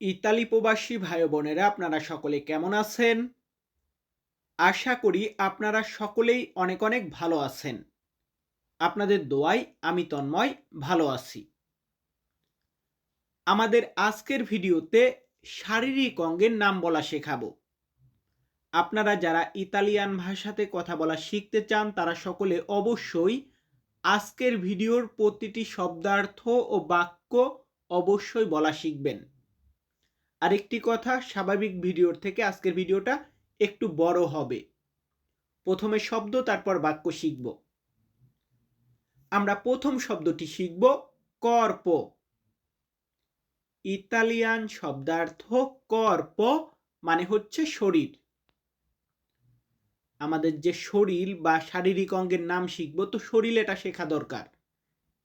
Italy প্রবাসী ভাই বোনেরা, আপনারা সকলে কেমন আছেন? আশা করি আপনারা সকলেই অনেক অনেক ভালো আছেন। আপনাদের দোয়ায় আমি তন্ময় ভালো আছি। আমাদের আজকের ভিডিওতে শারীরিক অঙ্গের নাম বলা শেখাবো। আপনারা যারা ইতালিয়ান ভাষাতে কথা বলা শিখতে চান, তারা সকলে অবশ্যই আজকের ভিডিওর প্রতিটি শব্দার্থ ও বাক্য অবশ্যই বলা শিখবেন। আরেকটি কথা, স্বাভাবিক ভিডিওর থেকে আজকের ভিডিওটা একটু বড় হবে। প্রথমে শব্দ, তারপর বাক্য শিখব। আমরা প্রথম শব্দটি শিখব, কর্প। ইতালিয়ান শব্দার্থ কর্প মানে হচ্ছে শরীর। আমাদের যে শরীর বা শারীরিক অঙ্গের নাম শিখব, তো শরীর এটা শেখা দরকার।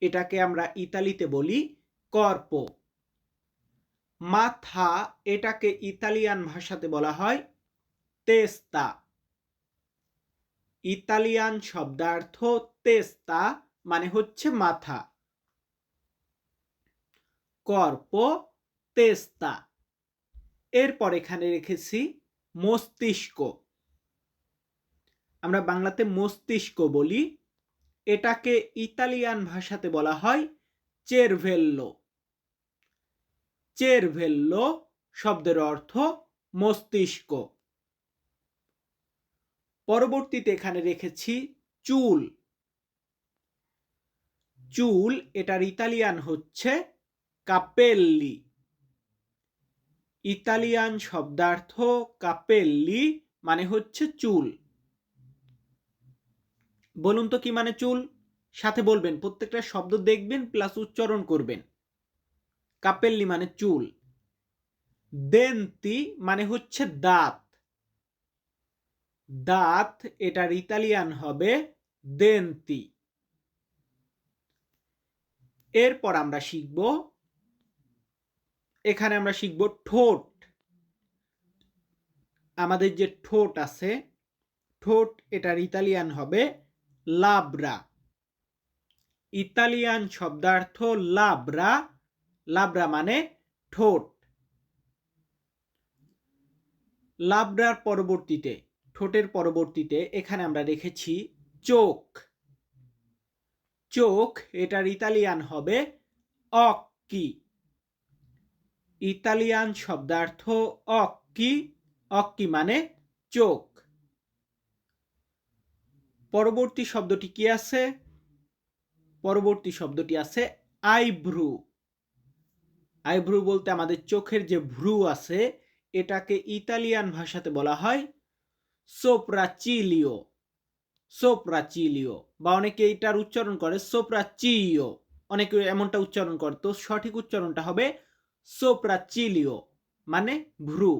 এটাকে আমরা ইতালিতে বলি কর্প। মাথা এটাকে ইতালিয়ান ভাষাতে বলা হয় তেস্তা। ইতালিয়ান শব্দার্থ তেস্তা মানে হচ্ছে মাথা। কর্প তেস্তা। এরপর এখানে রেখেছি মস্তিষ্ক। আমরা বাংলাতে মস্তিষ্ক বলি। এটাকে ইতালিয়ান ভাষাতে বলা হয় চেরভেল্লো। চেরভেল্লো শব্দের অর্থ মস্তিষ্ক। পরবর্তীতে এখানে রেখেছি চুল। চুল, এটার ইতালিয়ান হচ্ছে কাপেল্লি ইতালিয়ান শব্দার্থ কাপেল্লি মানে হচ্ছে চুল। বলুন তো কি মানে চুল? সাথে বলবেন, প্রত্যেকটা শব্দ দেখবেন প্লাস উচ্চারণ করবেন। কাপেল্লি মানে চুল। দেন্তি মানে হচ্ছে দাঁত। দাঁত এটার ইতালিয়ান হবে দেন্তি। এরপর আমরা শিখব, এখানে আমরা শিখব ঠোঁট। আমাদের যে ঠোঁট আছে, ঠোঁট এটার ইতালিয়ান হবে লাবরা। ইতালিয়ান শব্দার্থ লাব্রা লাব্রা মানে ঠোঁট। লাব্রার পরবর্তীতে, ঠোঁটের পরবর্তীতে এখানে আমরা রেখেছি চোখ। চোখ, এটার ইতালিয়ান হবে অক্কি। ইতালিয়ান শব্দার্থ অক্কি অক্কি মানে চোখ। পরবর্তী শব্দটি কি আছে? পরবর্তী শব্দটি আছে আইভ্রু আইভ্রু বলতে আমাদের চোখের যে ভ্রু আছে, এটাকে ইতালিয়ান ভাষাতে বলা হয় সোপ্রাচিলিও সোপ্রাচিলিও বা অনেকে এটার উচ্চারণ করে সোপ্রাচিও অনেকে এমনটা উচ্চারণ করে। তো সঠিক উচ্চারণটা হবে সোপ্রাচিলিও মানে ভ্রু।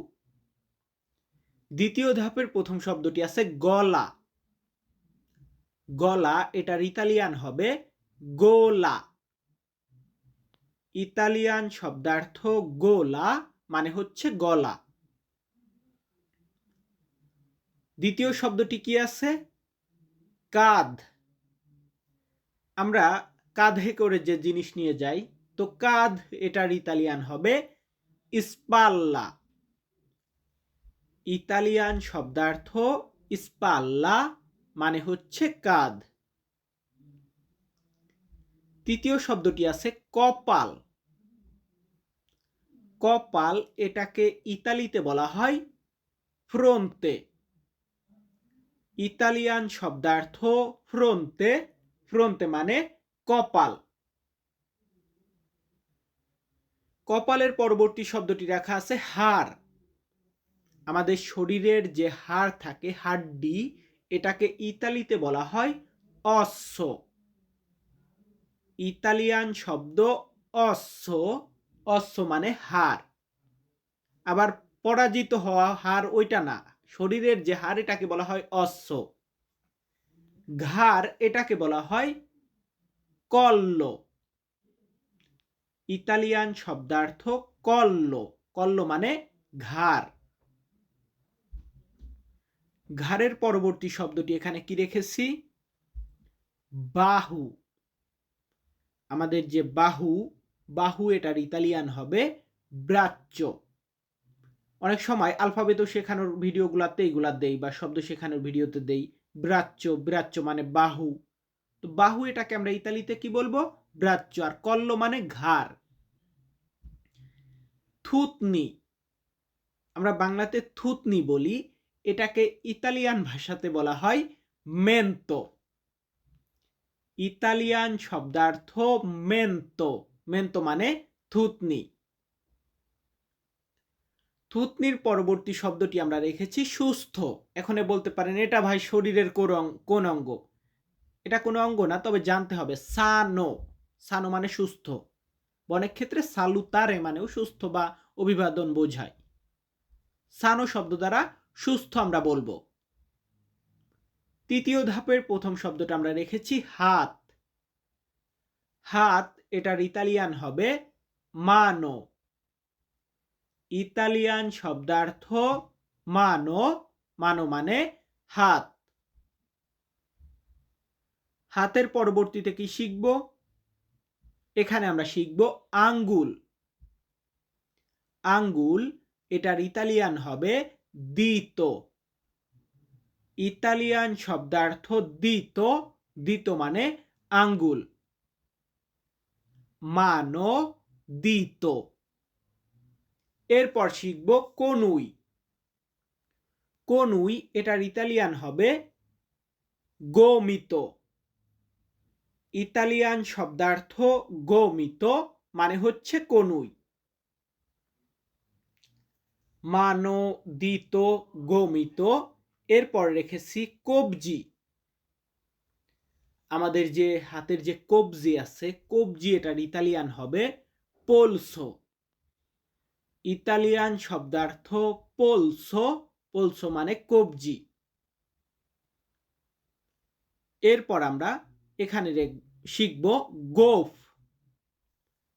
দ্বিতীয় ধাপের প্রথম শব্দটি আছে গলা। গলা, এটার ইতালিয়ান হবে গোলা। ইতালিয়ান শব্দার্থ গোলা মানে হচ্ছে গলা। দ্বিতীয় শব্দটি কি আছে? কাঁধ। আমরা কাঁধে করে যে জিনিস নিয়ে যাই, তো কাঁধ এটার ইতালিয়ান হবে ইস্পাল্লা ইতালিয়ান শব্দার্থ ইস্পাল্লা মানে হচ্ছে কাঁধ। তৃতীয় শব্দটি আছে কপাল। কপাল এটাকে ইতালিতে বলা হয় ফ্রন্তে। ইতালিয়ান শব্দার্থ ফ্রন্তে ফ্রন্তে মানে কপাল। কপালের পরবর্তী শব্দটি রাখা আছে হাড় আমাদের শরীরের যে হাড় থাকে, হাড্ডি, এটাকে ইতালিতে বলা হয় অশ্ব ইতালিয়ান শব্দ অশ্ব অশ্ব মানে হার আবার পরাজিত হওয়া হার ওইটা না, শরীরের যে হার এটাকে বলা হয় অশ্ব। ঘাড় এটাকে বলা হয় কল্ল। ইতালিয়ান শব্দার্থ কল্ল। কল্ল মানে ঘাড়। ঘাড়ের পরবর্তী শব্দটি এখানে কি রেখেছি? বাহু। আমাদের যে বাহু বাহু এটার ইতালিয়ান হবে ব্রাচ্য। অনেক সময় আলফাবেতও শেখানোর ভিডিওগুলাতে এইগুলা দেই বা শব্দ শেখানোর ভিডিওতে দেই, ব্রাচ্য ব্রাচ্য মানে বাহু। তো বাহু এটাকে আমরা ইতালিতে কি বলব? ব্রাচ্য। আর কল্ল মানে ঘাড়। থুতনি। আমরা বাংলাতে থুতনি বলি, এটাকে ইতালিয়ান ভাষাতে বলা হয় মেন্তো। ইতালিয়ান শব্দার্থ মেন্তো। মেন্তো মানে থুতনি। থুতনির পরবর্তী শব্দটি আমরা রেখেছি সুস্থ। এখানে বলতে পারেন, এটা ভাই শরীরের কোন অঙ্গ? এটা কোনো অঙ্গ না, তবে জানতে হবে, সানো। সানো মানে সুস্থ। অনেক ক্ষেত্রে সালুতারে মানেও সুস্থ বা অভিবাদন বোঝায়। সানো শব্দ দ্বারা সুস্থ আমরা বলব। তৃতীয় ধাপের প্রথম শব্দটা আমরা রেখেছি হাত। হাত এটার ইতালিয়ান হবে মানো ইতালিয়ান শব্দার্থ মানো মানো মানে হাত। হাতের পরবর্তীতে কি শিখব? এখানে আমরা শিখব আঙ্গুল। আঙ্গুল এটার ইতালিয়ান হবে দিত। ইতালিয়ান শব্দার্থ দিত দিত মানে আঙ্গুল। মানো দিত। এরপর শিখব কনুই। কনুই এটার ইতালিয়ান হবে গোমিত। ইতালিয়ান শব্দার্থ গোমিত মানে হচ্ছে কনুই। মানো দিত গোমিত। এরপর রেখেছি কবজি। আমাদের যে হাতের যে কবজি আছে, কবজি এটার ইতালিয়ান হবে পোলসো ইতালিয়ান শব্দার্থ পোলসো পোলসো মানে কবজি। এরপর আমরা এখানে শিখব গোফ।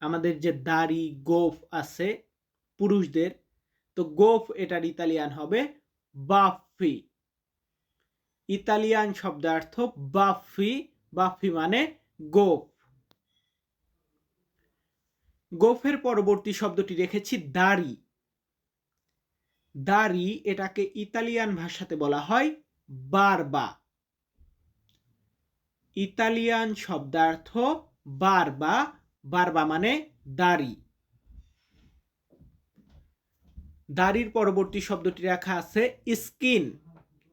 আমাদের যে দাড়ি, গোফ আছে পুরুষদের, তো গোফ এটার ইতালিয়ান হবে বাফি। ইতালিয়ান শব্দার্থ বাফি বাফি মানে গোফ। গোফের পরবর্তী শব্দটি রেখেছি দাড়ি। দাড়ি এটাকে ইতালিয়ান ভাষাতে বলা হয় বারবা। ইতালিয়ান শব্দার্থ বারবা বারবা মানে দাড়ি। দাড়ির পরবর্তী শব্দটি রাখা আছে স্কিন।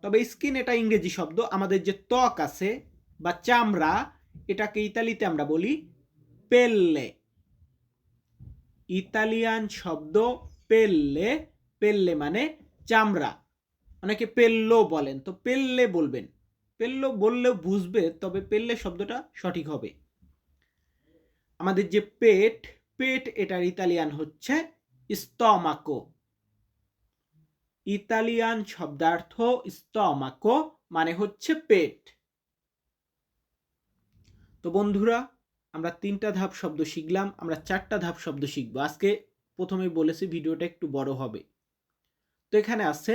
তবে স্কিন এটা ইংরেজি শব্দ, আমাদের যে ত্বক আছে বা চামড়া, এটাকে ইতালিতে আমরা বলি পেল্লে। ইতালিয়ান শব্দ পেল্লে পেল্লে মানে চামড়া। অনেকে পেল্লো বলেন, তো পেল্লে বলবেন। পেল্লো বললেও বুঝবে, তবে পেল্লে শব্দটা সঠিক হবে। আমাদের যে পেট পেট এটার ইতালিয়ান হচ্ছে স্তমাকো। ইতালিয়ান শব্দার্থ স্তমাকো মানে হচ্ছে পেট। তো বন্ধুরা, আমরা তিনটা ধাপ শব্দ শিখলাম, আমরা চারটা ধাপ শব্দ শিখব। আজকে প্রথমে বলেছি ভিডিওটা একটু বড় হবে। তো এখানে আছে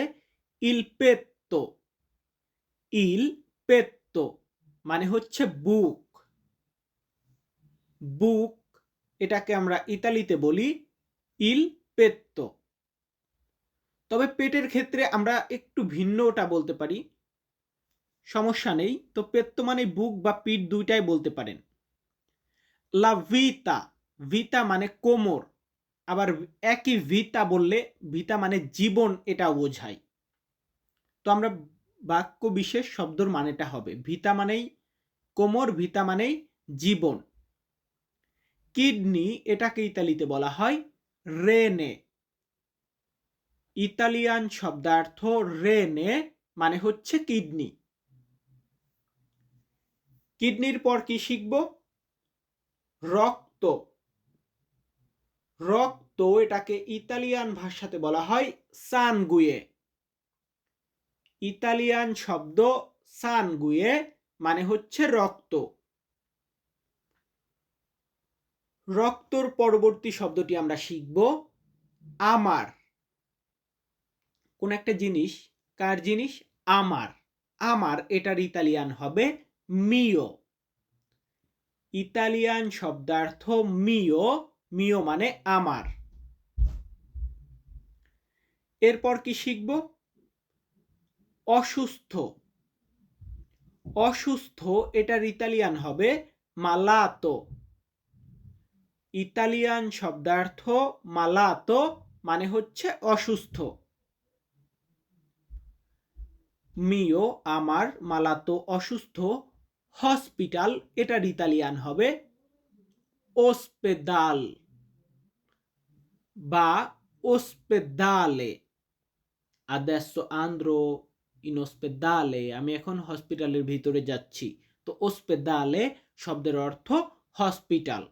ইল পেত্তো। ইল পেত্তো মানে হচ্ছে বুক। বুক এটাকে আমরা ইতালিতে বলি ইল পেত্তো। তবে পেটের ক্ষেত্রে আমরা একটু ভিন্ন ওটা বলতে পারি। সমস্যা নেই। তো পেত্তো মানে বুক বা পিঠ দুইটাই বলতে পারেন। লা ভিতা ভিতা মানে কোমর। আবার একই ভিতা বললে ভিতা মানে জীবন এটা বোঝায়। তো আমরা বাক্য বিশেষ শব্দর মানেটা হবে। ভিতা মানেই কোমর ভিতা মানেই জীবন। কিডনি এটাকে ইতালিতে বলা হয় রেনে। ইতালিয়ান শব্দার্থ রেনে মানে হচ্ছে কিডনি। কিডনির পর কি শিখব? রক্ত। রক্ত এটাকে ইতালিয়ান ভাষাতে বলা হয় সানগুয়ে। ইতালিয়ান শব্দ সানগুয়ে মানে হচ্ছে রক্ত। রক্তর পরবর্তী শব্দটি আমরা শিখব আমার। কোন একটা জিনিস, কার জিনিস? আমার। আমার এটার ইতালিয়ান হবে মিও ইতালিয়ান শব্দার্থ মিও মিও মানে আমার। এরপর কি শিখব? অসুস্থ। অসুস্থ এটার ইতালিয়ান হবে মালাতো ইতালিয়ান শব্দার্থ মালাতো মানে হচ্ছে অসুস্থ। মিও আমার মালাতো অসুস্থ। হসপিটাল এটার ইতালিয়ান হবে। ওসপেদাল বা ওসপেদালে। adesso andrò in ospedale আমি এখন হসপিটালের ভিতরে যাচ্ছি। তো ওসপেদালে শব্দের অর্থ হসপিটাল।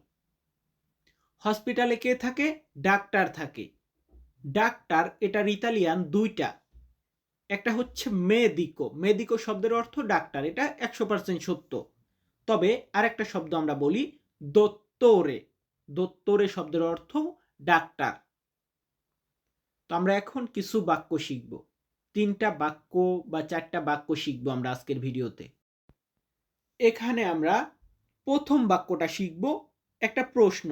হসপিটালে কে থাকে? ডাক্তার থাকে। ডাক্তার, এটার ইতালিয়ান দুইটা। একটা হচ্ছে মেদিকো। মেদিকো শব্দের অর্থ ডাক্তার, এটা একশো পার্সেন্ট সত্য। তবে আরেকটা শব্দ আমরা বলি দত্তরে। দত্তরে শব্দের অর্থ ডাক্তার। তো আমরা এখন কিছু বাক্য শিখব। তিনটা বাক্য বা চারটা বাক্য শিখব আমরা আজকের ভিডিওতে। এখানে আমরা প্রথম বাক্যটা শিখব, একটা প্রশ্ন।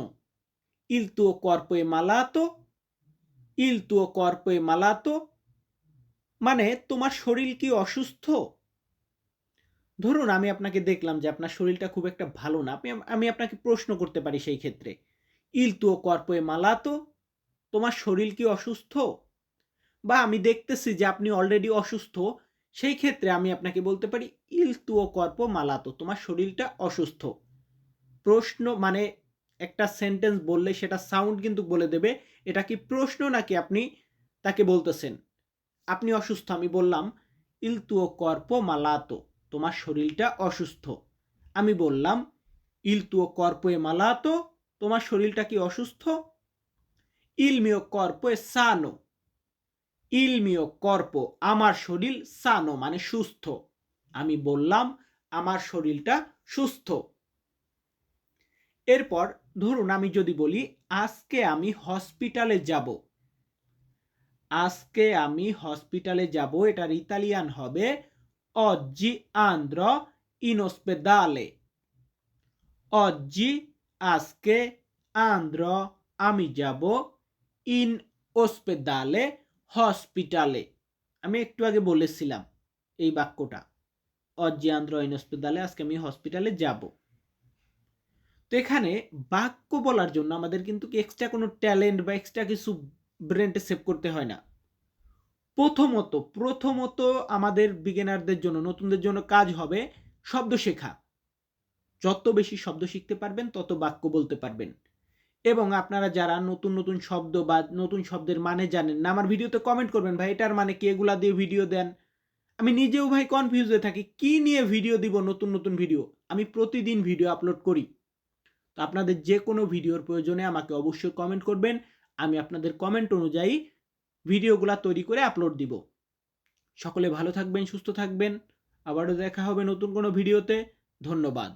ইল তুও কর্পে মালাতো ইল তুও কর্পে মালাতো মানে তোমার শরীর কি অসুস্থ? ধরুন আমি আপনাকে দেখলাম যে আপনার শরীরটা খুব একটা ভালো না। আপনি, আমি আপনাকে প্রশ্ন করতে পারি সেই ক্ষেত্রে। ইল তুও কর্পে মালাতো? তোমার শরীর কি অসুস্থ? বা আমি দেখতেছি যে আপনি অলরেডি অসুস্থ, সেই ক্ষেত্রে আমি আপনাকে বলতে পারি ইল তুও কর্প মালাতো, তোমার শরীরটা অসুস্থ। প্রশ্ন মানে একটা সেন্টেন্স বললে সেটা সাউন্ড কিন্তু বলে দেবে। এটা কি প্রশ্ন নাকি আপনি তাকে বলতেছেন? আপনি অসুস্থ, আমি বললাম ইল তুও কর্প মালাতো, তোমার শরীরটা অসুস্থ। আমি বললাম ইল তুও কর্পে মালাতো, তোমার শরীরটা কি অসুস্থ? ইল মিও কর্পো সানো। ইল মিও কর্প, আমার শরীর সানো মানে সুস্থ। আমি বললাম, আমার শরীরটা সুস্থ। এরপর ধরুন আমি যদি বলি, আজকে আমি হসপিটালে যাব। আজকে আমি হসপিটালে যাব, এটার ইতালিয়ান হবে অজ্জি আন্দ্র ইন ওসপেদালে অজ্জি আজকে আন্দ্র আমি যাব ইন ওসপেদালে হসপিটালে আমি একটু আগে বলেছিলাম এই বাক্যটা। অজ্জি আন্দ্র ইন ওসপেদালে আজকে আমি হসপিটালে যাব তো এখানে বাক্য বলার জন্য আমাদের কিন্তু এক্সট্রা কোনো ট্যালেন্ট বা এক্সট্রা কিছু ব্রেনটে সেভ করতে হয় না। প্রথমত প্রথমত আমাদের বিগিনারদের জন্য, নতুনদের জন্য কাজ হবে শব্দ শেখা। যত বেশি শব্দ শিখতে পারবেন, তত বাক্য বলতে পারবেন। এবং আপনারা যারা নতুন নতুন শব্দ বা নতুন শব্দের মানে জানেন না, আমার ভিডিওতে কমেন্ট করবেন, ভাই, এটার মানে কি? এগুলা দিয়ে ভিডিও দেন। আমি নিজেও ভাই কনফিউজ হয়ে থাকি, কি নিয়ে ভিডিও দিব নতুন নতুন ভিডিও আমি প্রতিদিন ভিডিও আপলোড করি। তো আপনাদের যে কোনো ভিডিওর প্রয়োজনে আমাকে অবশ্যই কমেন্ট করবেন। আমি আপনাদের কমেন্ট অনুযায়ী ভিডিওগুলা তৈরি করে আপলোড দিব। সকলে ভালো থাকবেন, সুস্থ থাকবেন। আবারও দেখা হবে নতুন কোনো ভিডিওতে। ধন্যবাদ।